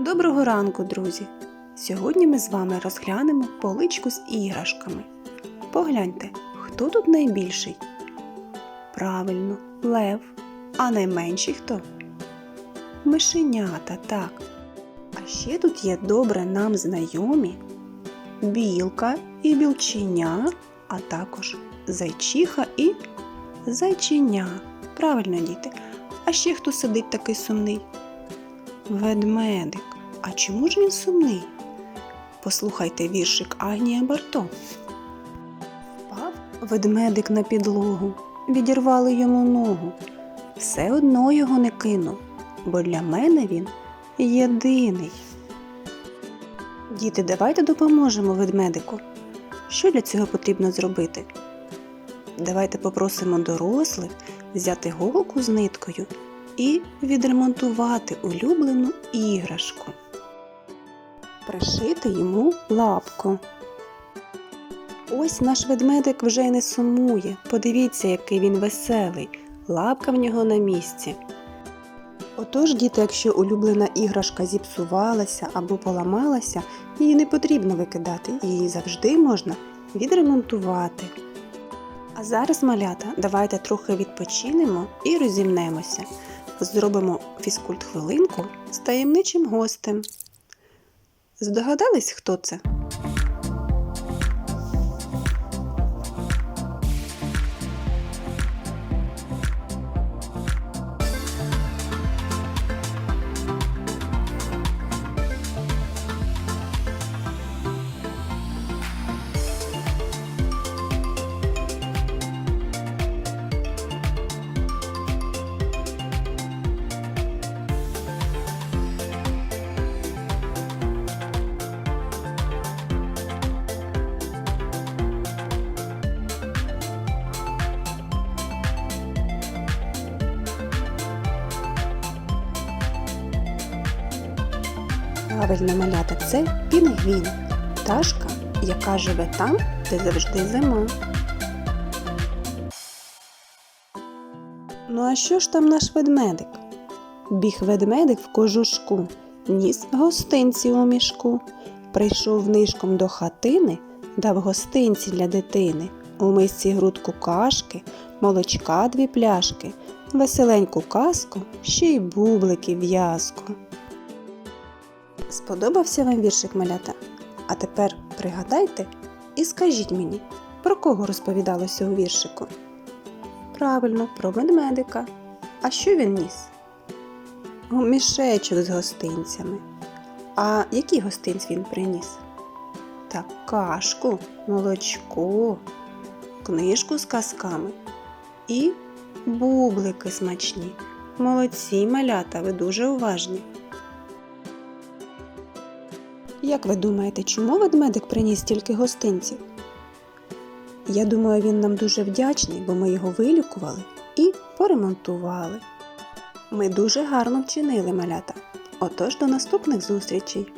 Доброго ранку, друзі! Сьогодні ми з вами розглянемо поличку з іграшками. Погляньте, хто тут найбільший? Правильно, лев. А найменший хто? Мишенята, так. А ще тут є добре нам знайомі білка і білченя, а також зайчиха і зайченя. Правильно, діти. А ще хто сидить такий сумний? Ведмедик. А чому ж він сумний? Послухайте віршик Агнія Барто. Впав ведмедик на підлогу, відірвали йому ногу. Все одно його не кину, бо для мене він єдиний. Діти, давайте допоможемо ведмедику. Що для цього потрібно зробити? Давайте попросимо дорослих взяти голку з ниткою і відремонтувати улюблену іграшку. Пришити йому лапку. Ось наш ведмедик вже й не сумує. Подивіться, який він веселий. Лапка в нього на місці. Отож, діти, якщо улюблена іграшка зіпсувалася або поламалася, її не потрібно викидати, її завжди можна відремонтувати. А зараз, малята, давайте трохи відпочинемо і розімнемося. Зробимо фізкульт хвилинку з таємничим гостем. Здогадались, хто це? Правильно малята, це пінгвін, пташка, яка живе там, де завжди зима. Ну а що ж там наш ведмедик? Біг ведмедик в кожушку, ніс гостинці у мішку. Прийшов нишком до хатини, дав гостинці для дитини. У мисці грудку кашки, молочка дві пляшки, веселеньку казку, ще й бублики в'язку. Сподобався вам віршик малята? А тепер пригадайте і скажіть мені, про кого розповідалося у віршику? Правильно, про ведмедика. А що він ніс? Мішечок з гостинцями. А які гостинці він приніс? Так, кашку, молочко, книжку з казками і бублики смачні. Молодці малята, ви дуже уважні. Як ви думаєте, чому ведмедик приніс стільки гостинців? Я думаю, він нам дуже вдячний, бо ми його вилікували і поремонтували. Ми дуже гарно вчинили малята. Отож до наступних зустрічей!